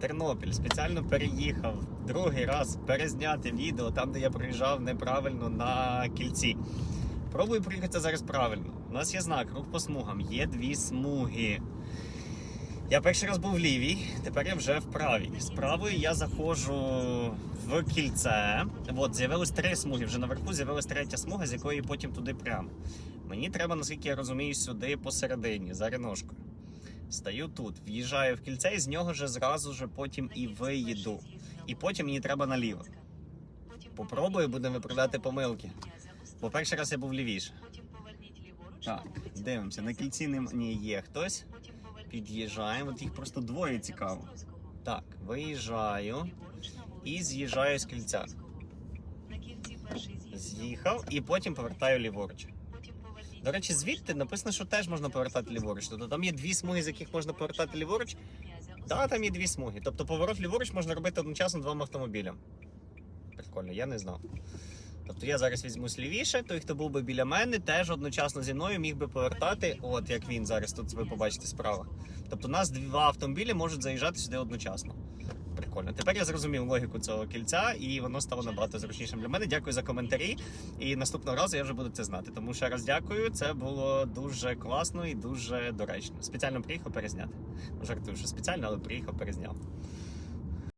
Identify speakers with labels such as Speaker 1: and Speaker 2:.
Speaker 1: Тернопіль. Спеціально переїхав другий раз перезняти відео там, де я проїжджав неправильно на кільці. Пробую проїхати зараз правильно. У нас є знак, рух по смугам, є дві смуги. Я перший раз був в лівій, тепер я вже в правій. З правої я заходжу в кільце. От, з'явилось три смуги. Вже наверху з'явилась третя смуга, з якої потім туди прямо. Мені треба, наскільки я розумію, сюди посередині, за реношкою. Стою тут, в'їжджаю в кільце, і з нього вже зразу ж потім і виїду. І потім мені треба наліво. Попробую, будемо виправляти помилки. Бо перший раз я був лівіше. Так, дивимося. На кільці не є хтось. Під'їжджаємо. От їх просто двоє цікаво. Так, виїжджаю і з'їжджаю з кільця. З'їхав і потім повертаю ліворуч. До речі, звідти написано, що теж можна повертати ліворуч. Тобто там є дві смуги, з яких можна повертати ліворуч. Так, там є дві смуги. Тобто поворот ліворуч можна робити одночасно двом автомобілям. Прикольно, я не знав. Тобто я зараз візьмусь лівіше, той, хто був би біля мене, теж одночасно зі мною міг би повертати, от як він зараз тут ви побачите справа. Тобто у нас два автомобілі можуть заїжджати сюди одночасно. Прикольно. Тепер я зрозумів логіку цього кільця, і воно стало набагато зручнішим для мене. Дякую за коментарі. І наступного разу я вже буду це знати. Тому ще раз дякую. Це було дуже класно і дуже доречно. Спеціально приїхав перезняти. Ну, Жартую, що спеціально, але приїхав перезняв.